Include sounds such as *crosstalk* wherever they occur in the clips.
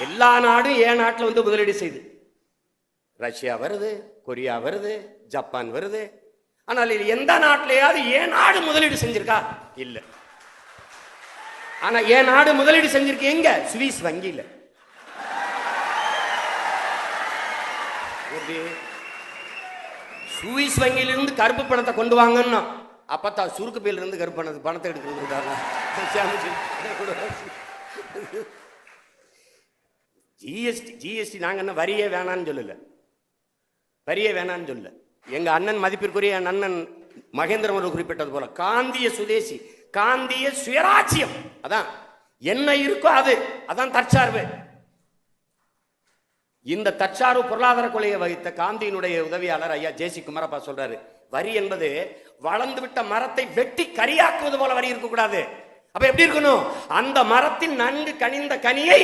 எல்லா நாடும் ஏன் நாட்டில் வந்து முதலீடு செய்யுது ரஷ்யா வருது கொரியா வருது ஜப்பான் வருது. ஆனால் இது எந்த நாட்டிலேயாவது ஏன் நாடு முதலீடு செஞ்சிருக்கா? இல்லை. ஆனா ஏன் நாடு முதலீடு செஞ்சிருக்கு எங்க? சுவிஸ் வங்கியில. சுவிஸ் வங்கியிலிருந்து கருப்பு பணத்தை கொண்டு வாங்கன்னா அப்பத்தான் சுருக்கு பையில இருந்து கருப்பு பணத்தை பணத்தை எடுக்கிறது ஜிஎஸ்டி ஜிஎஸ்டி நாங்க என்ன வரியே வேணான்னு சொல்லல. வரியே வேணான்னு சொல்லல. எங்க அண்ணன் மதிப்பிற்குரிய என் அண்ணன் மகேந்திரன் அவர்கள் குறிப்பிட்டது போல காந்திய சுதேசி காந்திய சுயராட்சியம் அதான். என்ன இருக்கோ அது. அதான் தற்சார்பு. இந்த தற்சார்பு பொருளாதார கொலையை வகித்த காந்தியினுடைய உதவியாளர் ஐயா ஜேசி குமாரப்பா சொல்றாரு. வரி என்பது வளர்ந்து விட்ட மரத்தை வெட்டி கரியாக்குவது போல வரி இருக்கக்கூடாது. அப்ப எப்படி இருக்கணும்? அந்த மரத்தின் நன்கு கனிந்த கனியை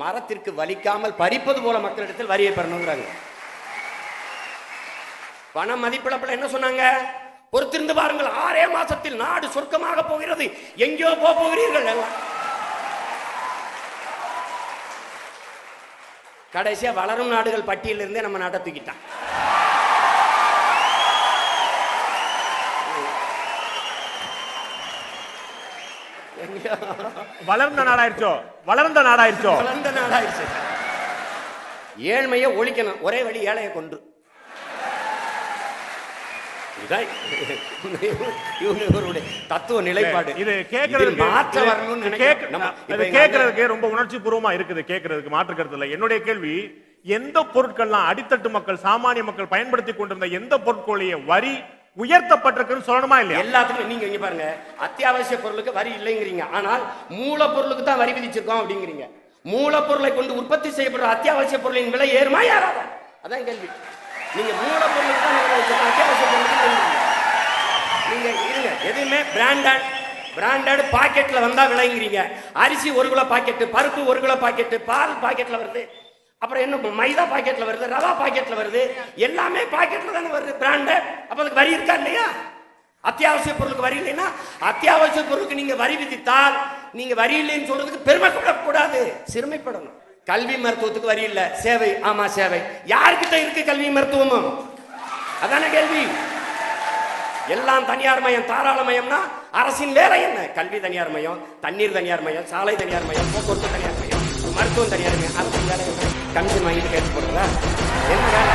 மரத்திற்கு வலிக்காமல் பறிப்பது போல மக்களிடத்தில் வரியை பெறணுங்கிறாங்க. பண மதிப்பிழப்பில் என்ன சொன்னாங்க? பொறுத்திருந்து பாருங்கள் ஆறே மாசத்தில் நாடு சொர்க்கமாக போகிறது. எங்கேயோ போக போகிறீர்கள். எல்லாம் கடைசியா வளரும் நாடுகள் பட்டியலிருந்தே நம்ம நாட்டை தூக்கிட்டான். *laughs* வளர்ந்த நாடாயிருச்சோ? வளர்ந்த நாடாயிருச்சோ? வளர்ந்த நாடாயிருச்சு. ஏழ்மையை ஒழிக்கணும். ஒரே வழி ஏழையை தத்துவ நிலைப்பாடு. இது கேட்கறதுக்கு மாற்றம் வரணும்னு கேட்கறதுக்கு ரொம்ப உணர்ச்சி பூர்வமா இருக்குது. கேட்கறதுக்கு மாற்று கருத்து என்னுடைய கேள்வி எந்த பொருட்கள்லாம் அடித்தட்டு மக்கள் சாமானிய மக்கள் பயன்படுத்தி கொண்டிருந்த எந்த பொருட்களுடைய வரி உயர்த்தப்பட்டிருக்குன்னு சொல்லணுமா இல்லையா? எல்லாத்துக்கும் நீங்க இங்க பாருங்க. அத்தியாவசிய பொருளுக்கு வரி இல்லைங்கிறீங்க. ஆனால் மூலப்பொருளுக்கு தான் வரி விதிச்சிருக்கோம் அப்படிங்கிறீங்க. மூலப்பொருளை கொண்டு உற்பத்தி செய்யப்படுற அத்தியாவசிய பொருளின் விலை ஏறுமா யாராவது அதான் கேள்வி. நீங்க மூலப்பொருளுக்கு தான் அத்தியாவசிய பொருளுக்கு நீங்க இருங்க. எதுவுமே பிராண்டட் பிராண்டட் பாக்கெட்ல வந்தா விலைங்கிறீங்க. அரிசி ஒரு கிலோ பாக்கெட்டு பருப்பு ஒரு கிலோ பாக்கெட்டு பால் பாக்கெட்ல வருது. அப்புறம் என்ன மைதா பாக்கெட்ல வருது ரவா பாக்கெட்ல வருது எல்லாமே பாக்கெட்ல தானே வருது பிராண்டு அப்ப அதுக்கு வரி இருக்கா இல்லையா? அத்தியாவசிய பொருளுக்கு வரி இல்லைன்னா அத்தியாவசிய பொருளுக்கு நீங்க வரி விதித்தால் நீங்க வரி இல்லைன்னு சொல்றதுக்கு பெருமைப்படக்கூடாது சிறுமைப்படணும். கல்வி மருத்துவத்துக்கு வரி இல்ல. சேவை ஆமா சேவை. யாருக்கிட்ட இருக்கு கல்வி மருத்துவமும்? அதான கேள்வி. எல்லாம் தனியார் மயம் தாராள மயம்னா அரசின் வேலை என்ன? கல்வி தனியார் மயம் தண்ணீர் தனியார் மயம் சாலை தனியார் மயம் போக்குவரத்து தனியார் மயம். மருத்துவம் தனியார் மயம் அரசின் வேலை கமிஷன் வாங்கிட்டு கேட்டு போடுறதா என்ன வேலை